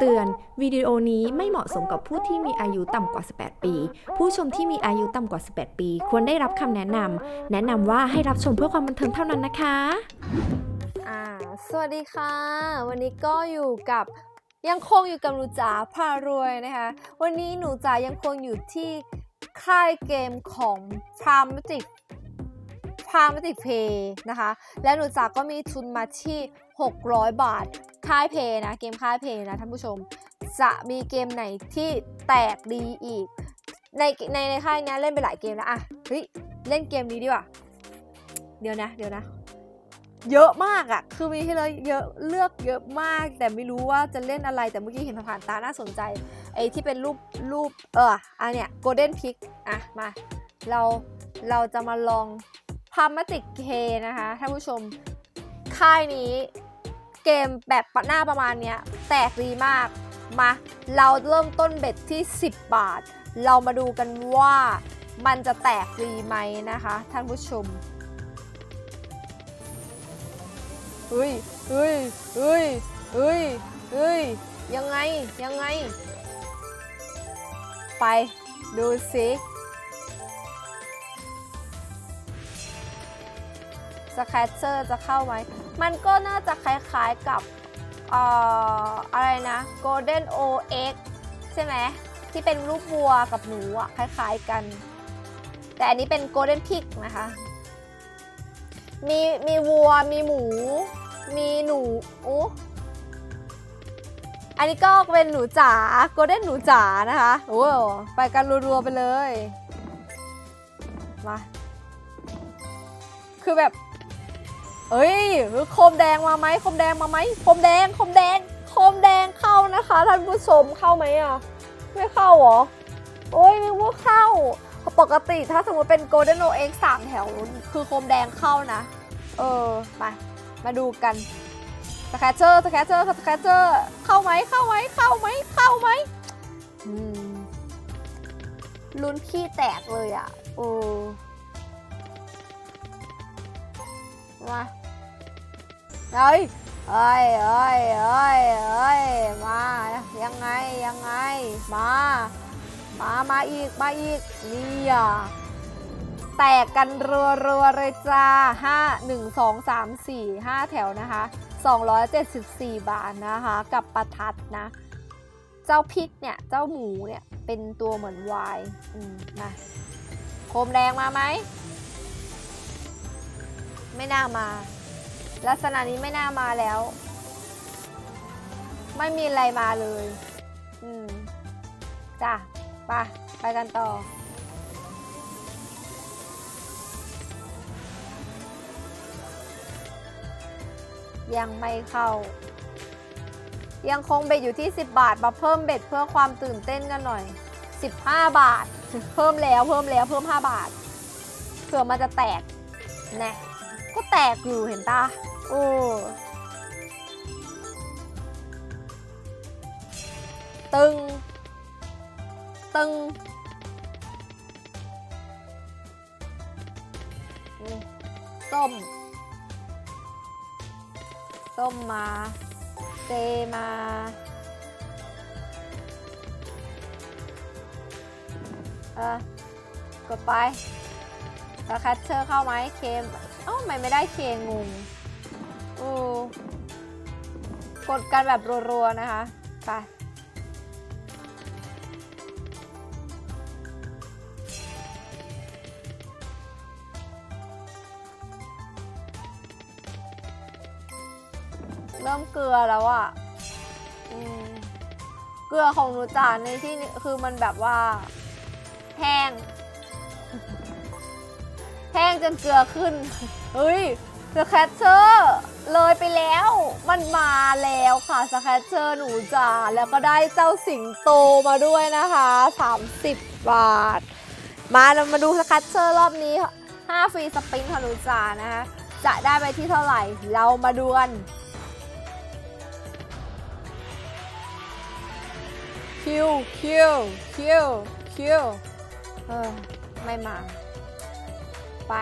เตือน วิดีโอนี้ไม่เหมาะสมกับผู้ที่มีอายุต่ำกว่า 18 ปี ผู้ชมที่มีอายุต่ำกว่า 18 ปี ควรได้รับคำแนะนำ แนะนำว่าให้รับชมเพื่อความบันเทิงเท่านั้นนะคะ อ่า สวัสดีค่ะ วันนี้ก็อยู่กับยังคงอยู่กับหนูจ๋าพารวยนะคะ วันนี้หนูจ๋ายังคงอยู่ที่ค่ายเกมของ p r a m a t i c p r a m a t i c Pay นะคะ และหนูจ๋าก็มีทุนมาที่ 600 บาท ค่ายเพย์นะเกมค่ายเพย์นะท่านผู้ชม จะมีเกมไหนที่แตกดีอีก ในในในค่ายนี้เล่นไปหลายเกมแล้วอะเฮ้ยเล่นเกมนี้ดีกว่าเดี๋ยวนะเดี๋ยวนะ เยอะมากอะคือมีให้เลยเยอะเลือกเยอะมาก แต่ไม่รู้ว่าจะเล่นอะไรแต่เมื่อกี้เห็นผ่านตาน่าสนใจไอ้ที่เป็นรูปรูปเอออันเนี้ย Golden Pick อะมาเราเราจะมาลองพามาติกเคนะคะท่านผู้ชมค่ายนี้ เกมแบบหน้าประมาณเนี้ยแตกดีมาก มา เราเริ่มต้นเบ็ดที่ 10 บาท เรามาดูกันว่ามันจะแตกดีไหมนะคะ ท่านผู้ชมเฮ้ยเฮ้ยเฮ้ยเฮ้ยเฮ้ยยังไง ยังไง ไปดูสิสแคตเชอร์จะเข้าไหม มันก็น่าจะคล้ายๆกับอออะไรนะ Golden OX ใช่ไหมที่เป็นรูปวัวกับหนูอะคล้ายๆกัน แต่อันนี้เป็น Golden Pig นะคะ มีมีวัวมีหมู มีหนูอู้อันนี้ก็เป็นหนูจ๋าโกลเด้นหนูจ๋านะคะโอ้ไปกันรัวๆไปเลย มา คือแบบ เอ้ยโคมแดงมาไหมโคมแดงมาไหมโคมแดงโคมแดงโคมแดงเข้านะคะท่านผู้ชมเข้าไหมอะ ไม่เข้าหรอ โอ้ยนึกว่าเข้า ปกติถ้าสมมติเป็น Golden OX สามแถวคือโคมแดงเข้านะ เออ มา มาดูกันสแคเชอร์สแคเชอร์สแคเชอร์เข้าไหมเข้าไหมเข้าไหมเข้าไหมอืมลุ้นขี้แตกเลยอะ โอ้มา เฮ้ยเอ้ยเอ้ยเอ้ยเอ้ยมายังไงยังไงมา มามาอีกมาอีกนี่อะแตกกันรัวๆเลยจ้า 5 1 2 3 4 5 แถวนะคะ 274 บาทนะคะ กับประทัดนะ เจ้าพิกเนี่ย เจ้าหมูเนี่ย เป็นตัวเหมือนวายอืมมาโคมแดงมาไหม ไม่น่ามา ลักษณะนี้ไม่น่ามาแล้ว ไม่มีอะไรมาเลย อืม จ้ะไปไปกันต่อ ยังไม่เข้า ยังคงเบ็ดอยู่ที่ 10 บาท มาเพิ่มเบ็ดเพื่อความตื่นเต้นกันหน่อย 15 บาท เพิ่มแล้วเพิ่มแล้วเพิ่ม 5 บาท เผื่อมันจะแตกแน่ก็แตกอยู่เห็นตา โอ้ตึง ตึงส้ม ส้มมา เจมา เออกดไปแล้วแคทเชอร์เข้าไหมเคมเอ้าไมไม่ได้เคงง อูกดกันแบบรัวๆนะคะ ไปเริ่มเกลือแล้วอะ่ะเกลือของหนูจ๋าในที่นี้คือมันแบบว่า แห้ง แห้งจนเกลือขึ้น เฮ้ยสแคชเชอร์ เลยไปแล้วมันมาแล้วค่ะสแคชเชอร์หนูจ๋าแล้วก็ได้เจ้าสิงโตมาด้วยนะคะ 30 บาท มาเรามาดูสแคชเชอร์รอบนี้ 5 ฟรีสปรินค่ะหนูจ๋านะคะจะได้ไปที่เท่าไหร่ เรามาดูกันคิวคิวคิวคิวเออไม่มา ไป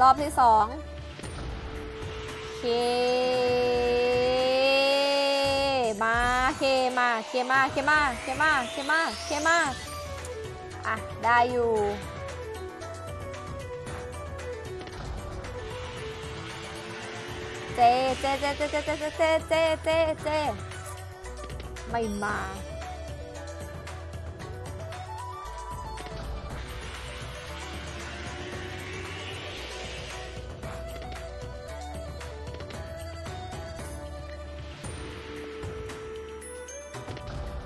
รอบที่สอง มาเคมาเคมาเคมาเคมาเคมาเคมาอะได้อยู่เจเจเจเจเจเจเจเจเจเจเจไม่มา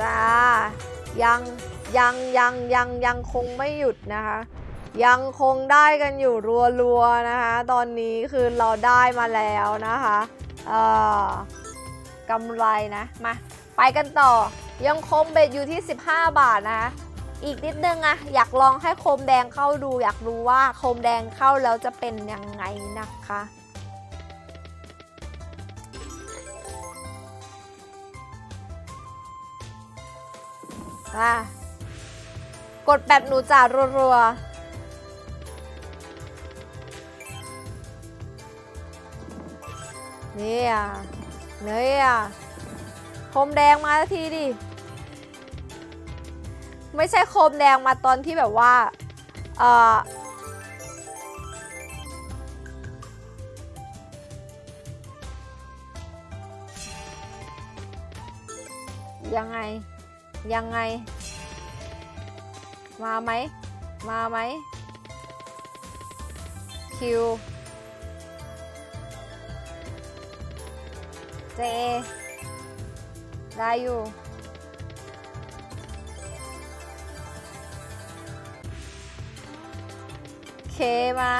จ้ายังยังยังยังยังคงไม่หยุดนะคะ ยังคงได้กันอยู่รัวๆนะคะ ตอนนี้คือเราได้มาแล้วนะคะเอ่อกำไรนะมาไปกันต่อยังคมเบ็ดอยู่ที่ 15 บาทนะคะ อีกนิดนึงอะอยากลองให้โคมแดงเข้าดู อยากรู้ว่าโคมแดงเข้าแล้วจะเป็นยังไงนะคะอะกดแบบหนูจ่ารัวๆเนี่ยเนี่ยโคมแดงมาทีดิ ไม่ใช่โคมแดงมาตอนที่แบบว่าเออยังไง ยังไง มาไหม มาไหม คิว เจ ได้อยู่ เคมา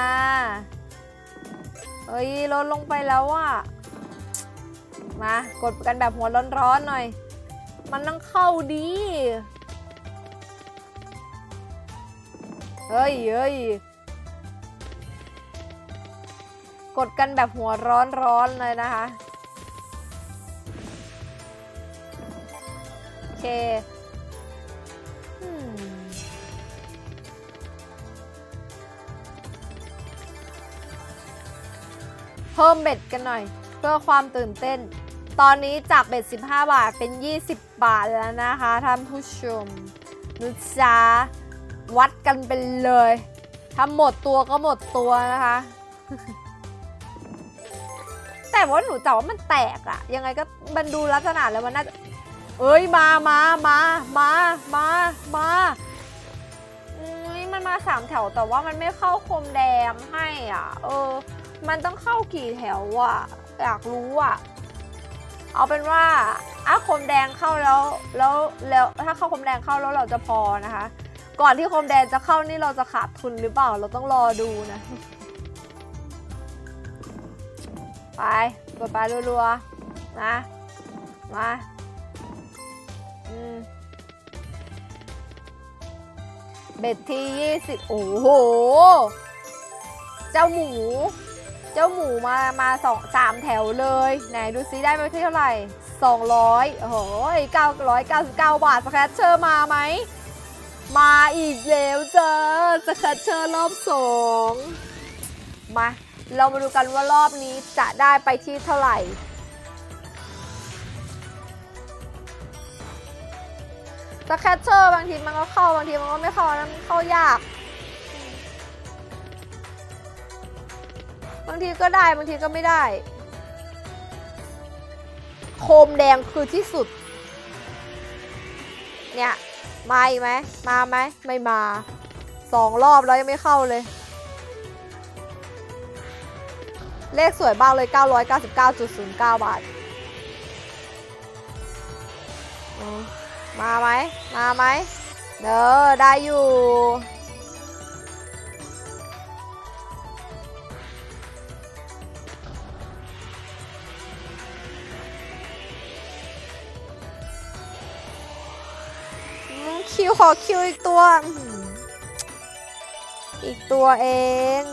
เฮ้ยลดลงไปแล้วอะมากดกันแบบหัวร้อนๆหน่อย มันต้องเข้าดีเฮ้ยเฮ้ยกดกันแบบหัวร้อนร้อนๆเลยนะคะ โอเค เพิ่มเบ็ดกันหน่อย เพื่อความตื่นเต้น ตอนนี้จากเบ็ด 15 บาทเป็น 20 บาทแล้วนะคะท่านผู้ชมนุจ๊ะวัดกันไปเลยถ้าหมดตัวก็หมดตัวนะคะ แต่ว่าหนูจ๋าว่ามันแตกอะยังไงก็มันดูลักษณะแล้วมันน่าจะเอ้ยมามามามามามามันมาสามแถวแต่ว่ามันไม่เข้าคมแดงให้อะ เออ มันต้องเข้ากี่แถวอะ อยากรู้อะ เอาเป็นว่าอะคมแดงเข้าแล้วแล้วแล้วถ้าเข้าคมแดงเข้าแล้วเราจะพอนะคะ ก่อนที่คมแดงจะเข้านี่เราจะขาดทุนหรือเปล่า เราต้องรอดูนะ ไปกดไปรัวๆนะมาอืมเบ็ดที่ 20 โอ้โห เจ้าหมู จ้าหมูมามาสองสามแถวเลยไหนดูซิได้ไปที่เท่าไหร่ 200 โอ้โห999 บาทสแครชเชอร์มาไหม มาอีกแล้วเจ้าสแครชเชอร์รอบสองมา เรามาดูกันว่ารอบนี้จะได้ไปที่เท่าไหร่สแครชเชอร์บางทีมันก็เข้าบางทีมันก็ไม่เข้านะมันเข้ายาก บางทีก็ได้บางทีก็ไม่ได้ โคมแดงคือที่สุด เนี่ยมาอีกไหมมาไหมไม่มาสองรอบแล้วยังไม่เข้าเลย เลขสวยบ้างเลย 999.09 บาท มาไหมมาไหมเด้อได้อยู่ คิวขอคิวอีกตัว อีกตัวเอง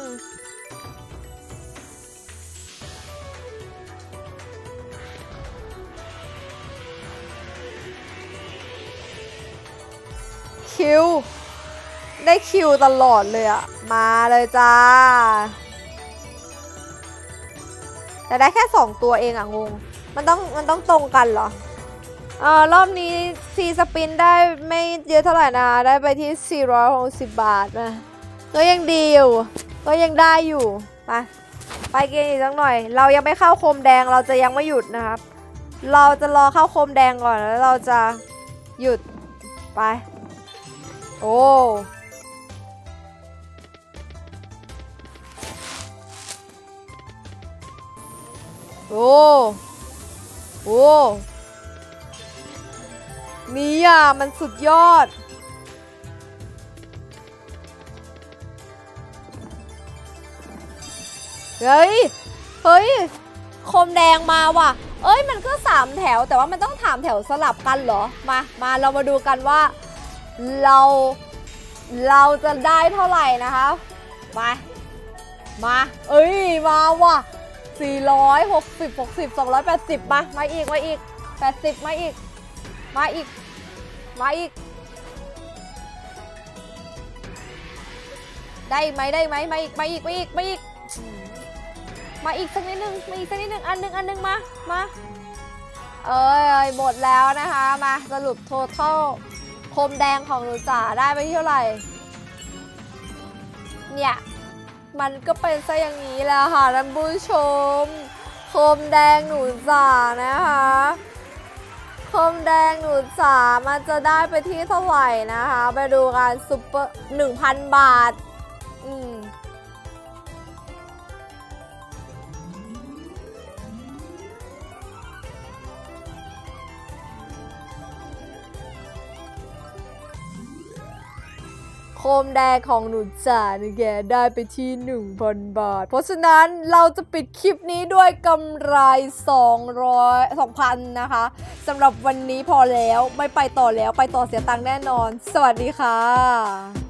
คิว ได้คิวตลอดเลยอะมาเลยจ้า แต่ได้แค่2ตัวเองอะงง มันต้องมันต้องตรงกันเหรอ เอ่อรอบนี้ซีสปินได้ไม่เยอะเท่าไหร่นะ ได้ไปที่ 460 บาทนะก็ยังดีอยู่ ก็ยังได้อยู่ไปไปเกมอีกสักหน่อย เรายังไม่เข้าโคมแดงเราจะยังไม่หยุดนะครับ เราจะรอเข้าโคมแดงก่อนแล้วเราจะหยุดไป โอ้โอ้โอ้ นี่อะ มันสุดยอด เฮ้ย เฮ้ย คมแดงมาว่ะ เอ้ย มันก็สามแถว แต่ว่ามันต้องถามแถวสลับกันเหรอ มา มาเรามาดูกันว่า เรา เราจะได้เท่าไหร่นะคะ มา มา เอ้ย มาว่ะ460 60 280 มา มาอีก มาอีก 80 มาอีก มาอีก มาอีก ได้ไหมได้ไหมมาอีก มาอีก มาอีก มาอีก มาอีกสักนิดนึง มาอีกสักนิดนึง อันหนึง อันหนึงมา มา เอ้ยหมดแล้วนะคะ มาสรุป total โคมแดงของหนูจ๋าได้ไปเท่าไหร่ เนี่ย มันก็เป็นซะอย่างนี้แล้วค่ะท่านผู้ชม โคมแดงหนูจ๋านะคะ พรมแดงหนูจ๋ามันจะได้ไปที่เท่าไหร่นะคะ ไปดูกันซุปเปอร์หนึ่งพันบาท อืม โคมแดงของหนูจ๋านี่แกได้ไปที่ 1,000 บาท เพราะฉะนั้นเราจะปิดคลิปนี้ด้วยกำไร 200 2,000 นะคะสำหรับวันนี้พอแล้วไม่ไปต่อแล้วไปต่อเสียตังค์แน่นอน สวัสดีค่ะ